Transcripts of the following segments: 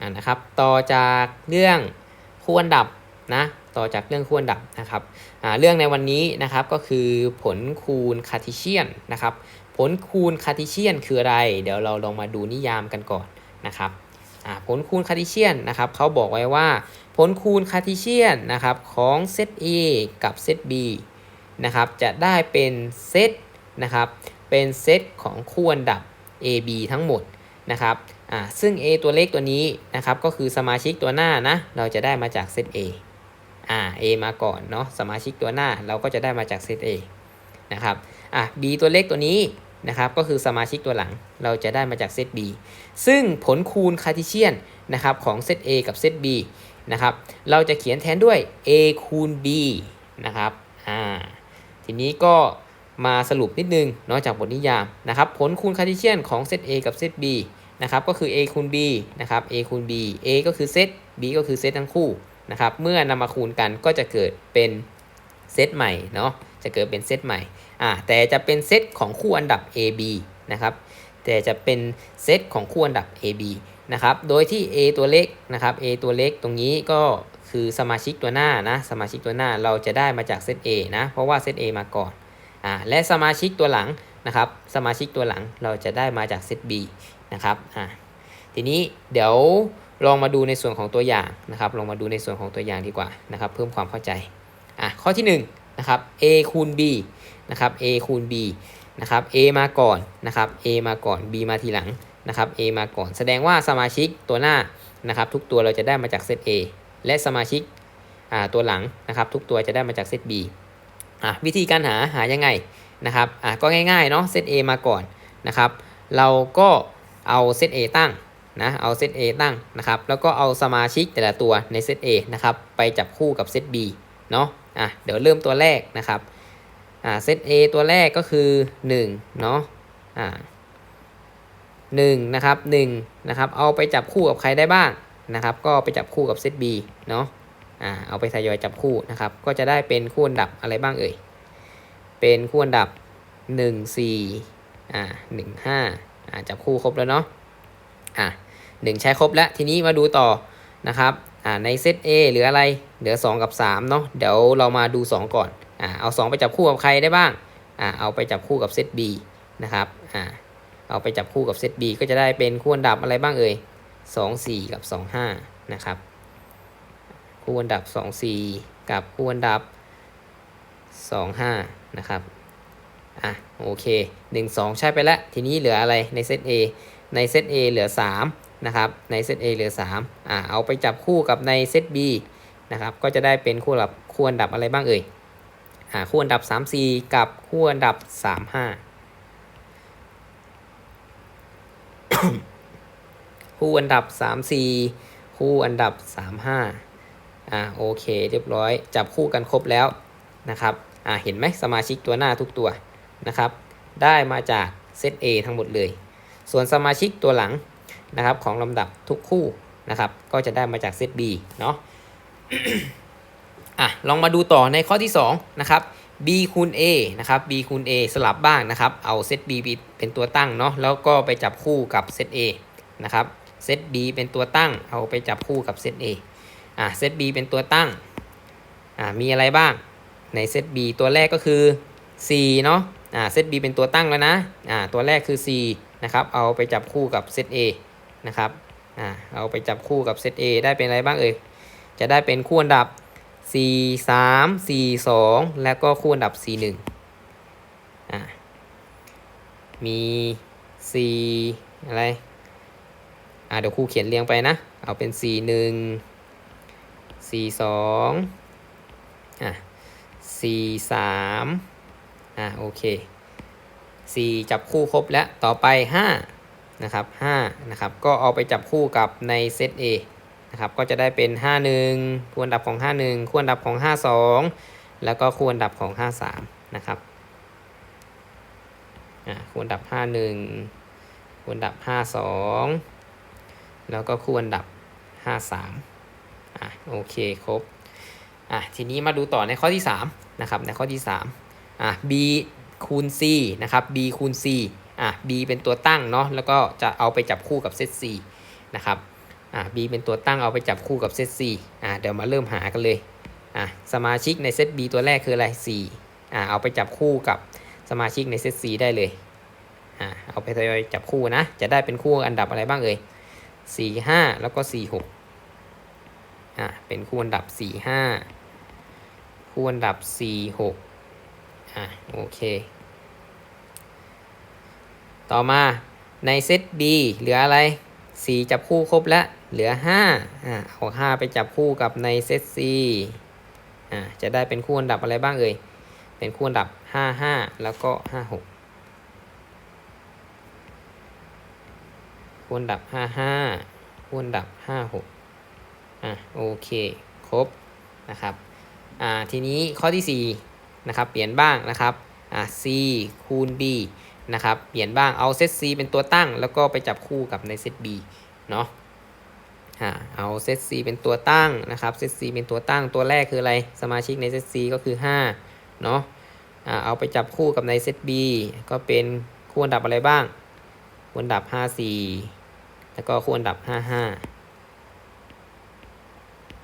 อ่านะครับ ต่อจากเรื่องคู่อันดับนะต่อจากเรื่องคู่อันดับนะครับอ่าเรื่องในวันนี้นะครับก็คือผลคูณคาร์ติเชียนนะครับ ผลคูณคาร์ติเชียนคืออะไร เดี๋ยวเราลองมาดูนิยามกันก่อนนะครับอ่าผลคูณคาร์ติเชียนนะครับเขาบอกไว้ว่า ผลคูณคาร์ติเชียนนะครับของเซต A กับเซต B นะครับจะได้เป็นเซตนะครับเป็นเซตของคู่อันดับ AB ทั้งหมด นะครับอ่าซึ่ง A ตัวเลขตัวนี้นะครับก็คือสมาชิกตัวหน้านะเราจะได้มาจากเซต A อ่า A มาก่อนเนาะสมาชิกตัวหน้าเราก็จะได้มาจากเซต A นะครับอะ B ตัวเลขตัวนี้นะครับก็คือสมาชิกตัวหลังเราจะได้มาจากเซต B ซึ่งผลคูณคาร์ติเชียนนะครับของเซต A กับเซต B นะครับเราจะเขียนแทนด้วย A คูณ B นะครับอ่าทีนี้ก็มาสรุปนิดนึงเนาะจากบทนิยามนะครับผลคูณคาร์ติเชียนของเซต A กับเซต B นะครับก็คือ A คูณ B นะครับ A คูณ B A ก็คือเซต B ก็คือเซตทั้งคู่นะครับเมื่อนำมาคูณกันก็จะเกิดเป็นเซตใหม่เนาะจะเกิดเป็นเซตใหม่อ่าแต่จะเป็นเซตของคู่อันดับ AB นะครับแต่จะเป็นเซตของคู่อันดับ AB นะครับโดยที่ A ตัวเล็กนะครับ A ตัวเล็กตรงนี้ก็คือสมาชิกตัวหน้านะสมาชิกตัวหน้าเราจะได้มาจากเซต A นะเพราะว่าเซต A มาก่อนอ่าและสมาชิกตัวหลังนะครับสมาชิกตัวหลังเราจะได้มาจากเซต B นะครับอ่าทีนี้เดี๋ยวลองมาดูในส่วนของตัวอย่างนะครับ ลองมาดูในส่วนของตัวอย่างดีกว่านะครับ เพิ่มความเข้าใจอะข้อที่1นะครับ A คูณ B นะครับ A คูณ B นะครับ A มาก่อนนะครับ A มาก่อน B มาทีหลังนะครับ A มาก่อน แสดงว่าสมาชิกตัวหน้านะครับ ทุกตัวเราจะได้มาจากเซต A และสมาชิกตัวหลังนะครับ ทุกตัวจะได้มาจากเซต B อะวิธีการหาหายังไงนะครับอะก็ง่ายๆเนาะเซต A มาก่อนนะครับ เราก็ เอาเซต A ตั้งนะเอาเซต A ตั้งนะครับแล้วก็เอาสมาชิกแต่ละตัวในเซต A นะครับไปจับคู่กับเซต B เนาะอะเดี๋ยวเริ่มตัวแรกนะครับอ่าเซต A ตัวแรกก็คือ1เนาะอ่า1นะครับ1นะครับเอาไปจับคู่กับใครได้บ้างนะครับ ก็ไปจับคู่กับเซต B เนาะอ่าเอาไปทยอยจับคู่นะครับ ก็จะได้เป็นคู่อันดับอะไรบ้างเอ่ยเป็นคู่อันดับ 1 4อ่า1 5อ่า จับคู่ครบแล้วเนาะอ่า1ใช้ครบแล้ว ทีนี้มาดูต่อนะครับอ่าในเซต A เหลืออะไร เหลือ 2 กับ3เนาะเดี๋ยวเรามาดู 2 ก่อนอ่าเอา 2 ไปจับคู่กับใครได้บ้างอ่าเอาไปจับคู่กับเซต B นะครับอ่าเอาไปจับคู่กับเซต B ก็จะได้เป็นคู่อันดับอะไรบ้างเอ่ย2 4 กับ 2 5 นะครับ คู่อันดับ 2 4 กับคู่อันดับ 2 5 นะครับ อะโอเค 1 2 ใช่ไปแล้ว ทีนี้เหลืออะไรในเซต A ในเซต A เหลือ 3 นะครับ ในเซต A เหลือ 3 อะเอาไปจับคู่กับในเซต B นะครับ ก็จะได้เป็นคู่อันดับคู่อันดับอะไรบ้างเอ่ยอ่าคู่อันดับ 3 4 กับคู่อันดับ 3 5 คู่อันดับ 3 4 คู่อันดับ 3 5 อ่าโอเค เรียบร้อย จับคู่กันครบแล้วนะครับ อ่าเห็นไหมสมาชิกตัวหน้าทุกตัว นะครับ ได้มาจากเซต A ทั้งหมดเลย ส่วนสมาชิกตัวหลังนะครับของลำดับทุกคู่นะครับ ก็จะได้มาจากเซต B เนาะอะลองมาดูต่อในข้อที่2นะครับ b คูณ a นะครับ b คูณ a สลับบ้างนะครับ เอาเซต b เป็นตัวตั้งเนาะ แล้วก็ไปจับคู่กับเซต a นะครับ เซต b เป็นตัวตั้ง เอาไปจับคู่กับเซต a อะ เซต b เป็นตัวตั้ง อ่ามีอะไรบ้าง ในเซต b ตัวแรกก็คือ c เนาะ อ่าเซต b เป็นตัวตั้งแล้วนะอ่าตัวแรกคือ c นะครับเอาไปจับคู่กับเซต a นะครับอ่าเอาไปจับคู่กับเซต a ได้เป็นอะไรบ้างเอ่ยจะได้เป็นคู่อันดับ C 3 C 2แล้วก็คู่อันดับ C 1อะมี C อะไรอะเดี๋ยวครูเขียนเรียงไปนะ เอาเป็น C 1 C 2อะ C 3 อะโอเค C จับคู่ครบแล้วต่อไป5นะครับ5นะครับก็เอาไปจับคู่กับในเซต A นะครับก็จะได้เป็น 5 1คู่อันดับของ 5 1คู่อันดับของ 5 2 แล้วก็คู่อันดับของ 5 3 นะครับอ่าคู่อันดับ 5 1คู่อันดับ 5 2 แล้วก็คู่อันดับ 5 3อ่าโอเคครบอะทีนี้มาดูต่อในข้อที่ 3 นะครับในข้อที่ 3 อะ b คูณ c นะครับ b คูณ c อะ b เป็นตัวตั้งเนาะแล้วก็จะเอาไปจับคู่กับเซต c นะครับอ่า B เป็นตัวตั้งเอาไปจับคู่กับเซต C อ่าเดี๋ยวมาเริ่มหากันเลยอะสมาชิกในเซต B ตัวแรกคืออะไร 4อ่าเอาไปจับคู่กับสมาชิกในเซต C ได้เลยอ่าเอาไปทยอยจับคู่นะ จะได้เป็นคู่อันดับอะไรบ้างเอ่ย4 5 แล้วก็ 4 6อ่าเป็นคู่อันดับ 4 5 คู่อันดับ 4 6 อ่าโอเค ต่อมาในเซต B เหลืออะไร 4 จับคู่ครบแล้ว เหลือ 5อ่าเอา 5 ไปจับคู่กับในเซต C อ่าจะได้เป็นคู่อันดับอะไรบ้างเอ่ย เป็นคู่อันดับ 5 5 แล้วก็ 5 6 คู่อันดับ 5 5 คู่อันดับ 5 6 อะโอเค ครบนะครับ อ่าทีนี้ข้อที่ 4 นะครับ เปลี่ยนบ้างนะครับอ่า C คูณ B นะครับ เปลี่ยนบ้างเอาเซต C เป็นตัวตั้ง แล้วก็ไปจับคู่กับในเซต B เนาะเอาเซต C เป็นตัวตั้งนะครับ เซต C เป็นตัวตั้ง ตัวแรกคืออะไร สมาชิกในเซต C ก็คือ 5 เนาะอ่าเอาไปจับคู่กับในเซต B ก็เป็นคู่อันดับอะไรบ้างคู่อันดับ 5 4 แล้วก็คู่อันดับ 5 5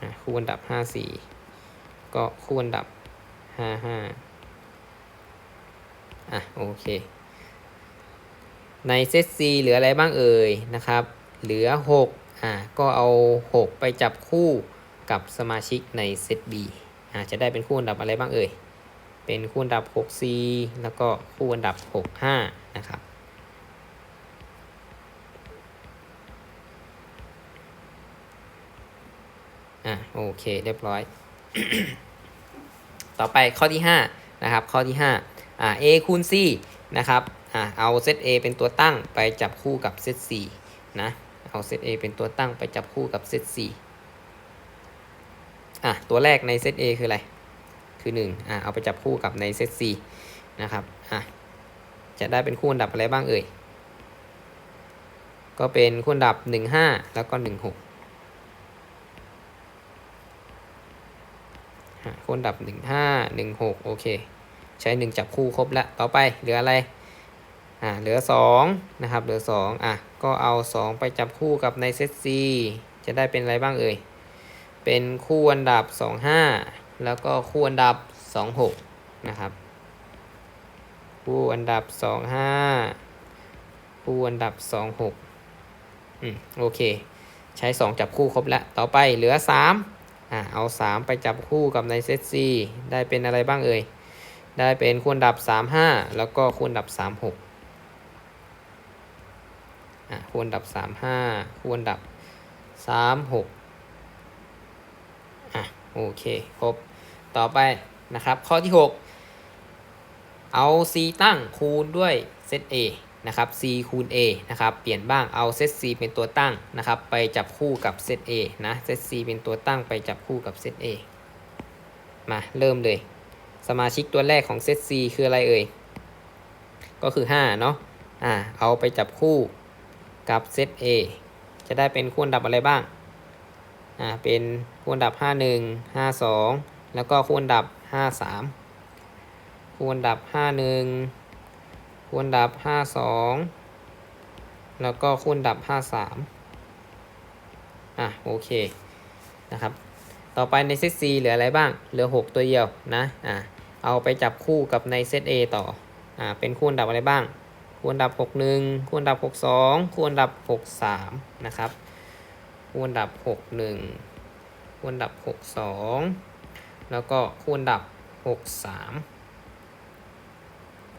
อ่าคู่อันดับ 5 4 ก็คู่อันดับ 5 5อะโอเค ในเซต C เหลืออะไรบ้างเอ่ยนะครับ เหลือ 6 อ่าก็เอา 6 ไปจับคู่กับสมาชิกในเซต B อ่าจะได้เป็นคู่อันดับอะไรบ้างเอ่ย เป็นคู่อันดับ 6C แล้วก็คู่อันดับ 65 นะครับอะโอเค เรียบร้อย ต่อไปข้อที่5นะครับข้อที่5อ่า A คูณ C นะครับอ่าเอาเซต A เป็นตัวตั้งไปจับคู่กับเซต C นะเอาเซต A เป็นตัวตั้งไปจับคู่กับเซต C อะตัวแรกในเซต A คืออะไร คือ1อะเอาไปจับคู่กับในเซต C นะครับอะจะได้เป็นคู่อันดับอะไรบ้างเอ่ยก็เป็นคู่อันดับ 1 5 แล้วก็ 1 6อะ คู่อันดับ 1 5 1 6 โอเค ใช้ 1 จับคู่ครบแล้วต่อไปเหลืออะไร อ่า เหลือ 2 นะครับ เหลือ 2 อะ ก็เอา 2 ไปจับคู่กับในเซต C จะได้เป็นอะไรบ้างเอ่ย เป็นคู่อันดับ 2 5 แล้วก็คู่อันดับ 2 6 นะครับ คู่อันดับ 2 5 คู่อันดับ 2 6 อืม โอเค ใช้ 2 จับคู่ครบแล้วต่อไปเหลือ 3 อ่าเอา 3 ไปจับคู่กับในเซต C ได้เป็นอะไรบ้างเอ่ย ได้เป็นคู่อันดับ 3 5 แล้วก็คู่อันดับ 3 6อะคู่อันดับ 3 5 คู่อันดับ 3 6อะโอเค ครบ ต่อไปนะครับ ข้อที่ 6 เอา c ตั้งคูณด้วยเซต a นะครับ c คูณ a นะครับเปลี่ยนบ้างเอาเซต c เป็นตัวตั้งนะครับ ไปจับคู่กับเซต a นะเซต c เป็นตัวตั้งไปจับคู่กับเซต a มาเริ่มเลย สมาชิกตัวแรกของเซต c คืออะไรเอ่ยก็คือ 5 เนาะอ่าเอาไปจับคู่กับเซต a จะได้เป็นคู่อันดับอะไรบ้างอ่าเป็นคู่อันดับ 51 52 แล้วก็คู่อันดับ 53คู่อันดับ 51 คู่อันดับ 52 แล้วก็คู่อันดับ 53 อะโอเคนะครับ ต่อไปในเซต C เหลืออะไรบ้าง เหลือ 6 ตัวเดียวนะอ่าเอาไปจับคู่กับในเซต A ต่ออ่าเป็นคู่อันดับอะไรบ้าง คู่อันดับ 61 คู่อันดับ 62 คู่อันดับ 63 นะครับ คู่อันดับ 61 คู่อันดับ 62 แล้วก็คู่อันดับ 63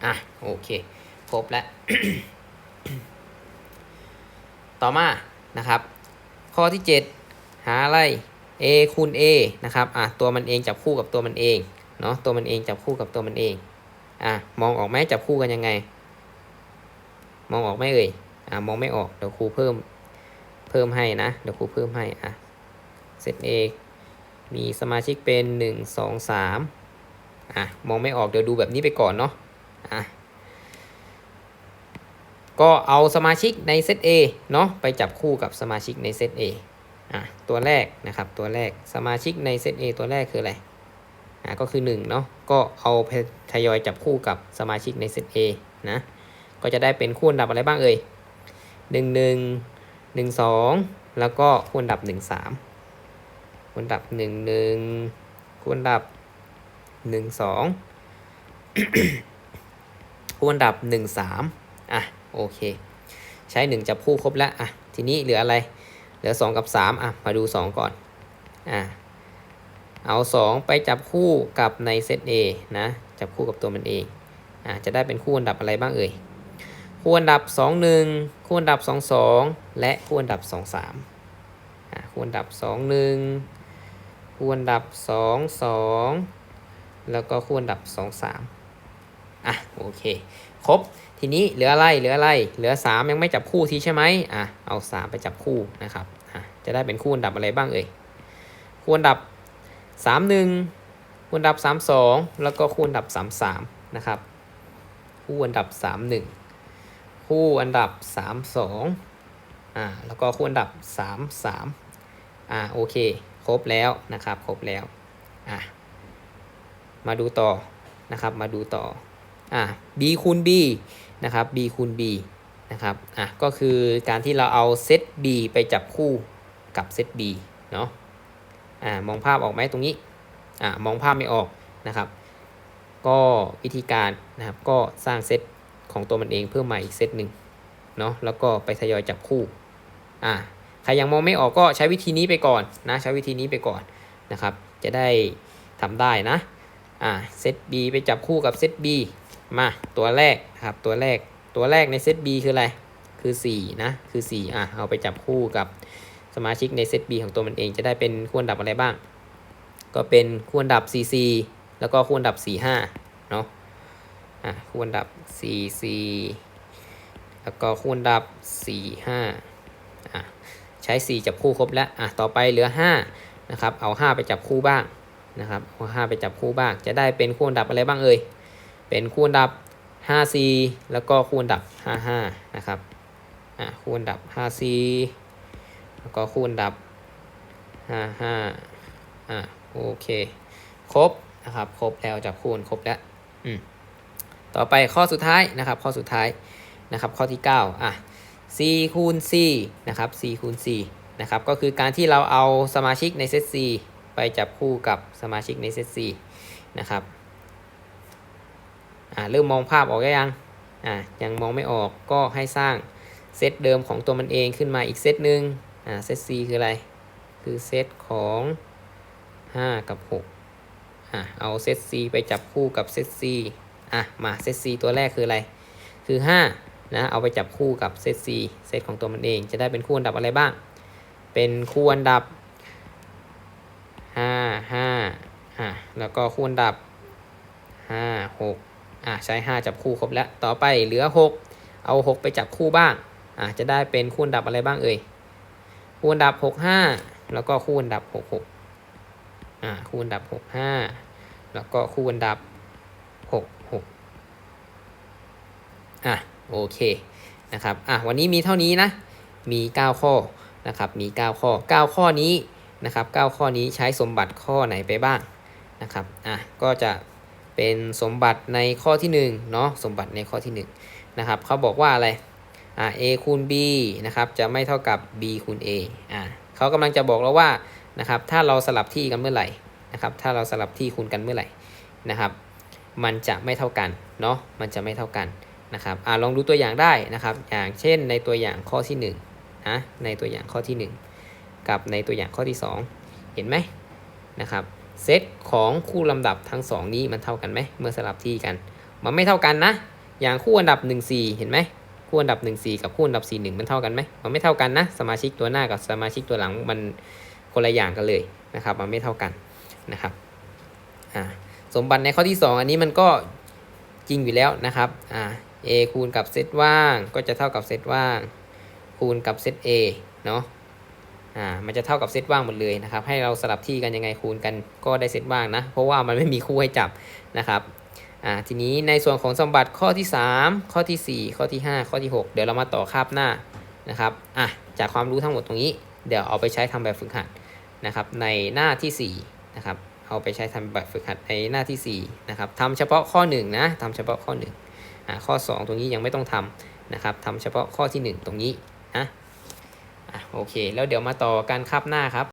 อะโอเค ครบแล้ว ต่อมานะครับ ข้อที่ 7 หาอะไร a คูณ a นะครับอะตัวมันเองจับคู่กับตัวมันเองเนาะตัวมันเองจับคู่กับตัวมันเองอะมองออกไหมจับคู่กันยังไง มองออกไหมเอ่ยอะมองไม่ออกเดี๋ยวครูเพิ่มเพิ่มให้นะเดี๋ยวครูเพิ่มให้อะเซต A มีสมาชิกเป็น 1 2 3อะมองไม่ออกเดี๋ยวดูแบบนี้ไปก่อนเนาะอะ ก็เอาสมาชิกในเซต A เนาะไปจับคู่กับสมาชิกในเซต A อะตัวแรกนะครับตัวแรกสมาชิกในเซต A ตัวแรกคืออะไรอะก็คือ1เนาะก็เอาไปทยอยจับคู่กับสมาชิกในเซต A นะก็จะได้เป็นคู่อันดับอะไรบ้างเอ่ย1 1 1 2 แล้วก็คู่อันดับ 1 3คู่อันดับ 1 1คู่อันดับ 1 2คู่อันดับ 1 3อะ โอเค ใช้ 1 จับคู่ครบแล้วอะทีนี้เหลืออะไร เหลือ 2 กับ 3 อะ มาดู 2 ก่อน อะ เอา 2 ไปจับคู่กับในเซต A นะ จับคู่กับตัวมันเอง อะ จะได้เป็นคู่อันดับอะไรบ้างเอ่ย คู่อันดับ 2 1 คู่อันดับ 2 2 และคู่อันดับ 2 3 อะ คู่อันดับ 2 1 คู่อันดับ 2 2 แล้วก็คู่อันดับ 2 3 อะ โอเค ครบ ทีนี้เหลืออะไรเหลืออะไร เหลือ 3 ยังไม่จับคู่ทีใช่ไหมอะเอา 3 ไปจับคู่นะครับอะจะได้เป็นคู่อันดับอะไรบ้างเอ่ยคู่อันดับ 3 1 คู่อันดับ 3 2 แล้วก็คู่อันดับ 3 3 นะครับ คู่อันดับ 3 1 คู่อันดับ 3 2อ่าแล้วก็คู่อันดับ 3 3อ่าโอเค ครบแล้วนะครับ ครบแล้วอะมาดูต่อนะครับ มาดูต่อ อ่า b คูณ b นะครับ b คูณ b นะครับ อะ ก็คือการที่เราเอาเซต b ไปจับคู่กับเซต b เนาะ อ่า มองภาพออกไหมตรงนี้ อ่า มองภาพไม่ออกนะครับ ก็วิธีการนะครับ ก็สร้างเซตของตัวมันเองเพิ่มใหม่อีกเซตหนึ่งเนาะ แล้วก็ไปทยอยจับคู่ อ่า ใครยังมองไม่ออกก็ใช้วิธีนี้ไปก่อนนะ ใช้วิธีนี้ไปก่อนนะครับ จะได้ทำได้นะ อ่า เซต B ไปจับคู่กับเซต B มาตัวแรกครับตัวแรกตัวแรกในเซต B คืออะไร คือ 4 นะ คือ 4 อะ เอาไปจับคู่กับสมาชิกในเซต B ของตัวมันเองจะได้เป็นคู่อันดับอะไรบ้าง ก็เป็นคู่อันดับ4 4แล้วก็คู่อันดับ 4 5 เนาะอะคู่อันดับ4 4แล้วก็คู่อันดับ 4 5 อะ ใช้ 4 จับคู่ครบแล้ว อะ ต่อไปเหลือ 5 นะครับ เอา 5 ไปจับคู่บ้างนะครับเอา5ไปจับคู่บ้าง จะได้เป็นคู่อันดับอะไรบ้างเอ่ย เป็นคู่อันดับ 5C แล้วก็คู่อันดับ 55 นะครับ อะคู่อันดับ 5C แล้วก็คู่อันดับ 55 อะโอเค ครบนะครับ ครบแล้วจับคู่ครบแล้ว อืม ต่อไปข้อสุดท้ายนะครับ ข้อสุดท้ายนะครับ ข้อที่ 9 อะ c คูณ c นะครับ c คูณ c นะครับ ก็คือการที่เราเอาสมาชิกในเซต c ไปจับคู่กับสมาชิกในเซต c นะครับ อ่าเริ่มมองภาพออกยังอ่ายังมองไม่ออกก็ให้สร้างเซตเดิมของตัวมันเองขึ้นมาอีกเซตหนึ่งอ่าเซต c คืออะไร คือเซตของ 5 กับ6อ่าเอาเซต c ไปจับคู่กับเซต c อะมาเซต c ตัวแรกคืออะไร คือ 5 นะ เอาไปจับคู่กับเซต c เซตของตัวมันเองจะได้เป็นคู่อันดับอะไรบ้าง เป็นคู่อันดับ 5 5อะแล้วก็คู่อันดับ 5 6 อะใช้ 5 จับคู่ครบแล้ว ต่อไปเหลือ 6 เอา 6 ไปจับคู่บ้างอะจะได้เป็นคู่อันดับอะไรบ้างเอ่ยคู่อันดับ 6 5 แล้วก็คู่อันดับ 6 6อะคู่อันดับ 6 5 แล้วก็คู่อันดับ 6 6อะโอเคนะครับอะวันนี้มีเท่านี้นะ มี 9 ข้อนะครับมี 9 ข้อ 9 ข้อนี้นะครับ 9 ข้อนี้ใช้สมบัติข้อไหนไปบ้างนะครับอะก็จะ เป็นสมบัติในข้อที่1เนาะสมบัติในข้อที่1นะครับเขาบอกว่าอะไรอ่า a คูณ b นะครับจะไม่เท่ากับ b คูณ a อ่าเขากำลังจะบอกเราว่านะครับถ้าเราสลับที่กันเมื่อไหร่นะครับถ้าเราสลับที่คูณกันเมื่อไหร่นะครับมันจะไม่เท่ากันเนาะมันจะไม่เท่ากันนะครับอ่าลองดูตัวอย่างได้นะครับ อย่างเช่นในตัวอย่างข้อที่1นะในตัวอย่างข้อที่ 1 กับในตัวอย่างข้อที่ 2 เห็นไหมนะครับ เซตของคู่ลำดับทั้ง 2 นี้มันเท่ากันไหมเมื่อสลับที่กัน มันไม่เท่ากันนะ อย่างคู่อันดับ 1 4 เห็นไหมคู่อันดับ 1 4 กับคู่อันดับ 4 1 มันเท่ากันไหมมันไม่เท่ากันนะ สมาชิกตัวหน้ากับสมาชิกตัวหลังมันคนละอย่างกันเลยนะครับ มันไม่เท่ากันนะครับอ่าสมบัติในข้อที่ 2 อันนี้มันก็จริงอยู่แล้วนะครับอ่า a คูณกับเซตว่างก็จะเท่ากับเซตว่าง คูณกับเซต a เนาะ อ่ามันจะเท่ากับเซตว่างหมดเลยนะครับ ให้เราสลับที่กันยังไงคูณกันก็ได้เซตว่างนะ เพราะว่ามันไม่มีคู่ให้จับนะครับอ่าทีนี้ในส่วนของสมบัติข้อที่ 3 ข้อที่ 4 ข้อที่ 5 ข้อที่ 6 เดี๋ยวเรามาต่อคาบหน้านะครับอะจากความรู้ทั้งหมดตรงนี้ เดี๋ยวเอาไปใช้ทำแบบฝึกหัดนะครับ ในหน้าที่4นะครับเอาไปใช้ทำแบบฝึกหัดในหน้าที่4นะครับทำเฉพาะข้อ1นะทำเฉพาะข้อ1อ่าข้อ 2 ตรงนี้ยังไม่ต้องทำนะครับทำเฉพาะข้อที่ 1 ตรงนี้นะ อะโอเค แล้วเดี๋ยวมาต่อการครับหน้าครับ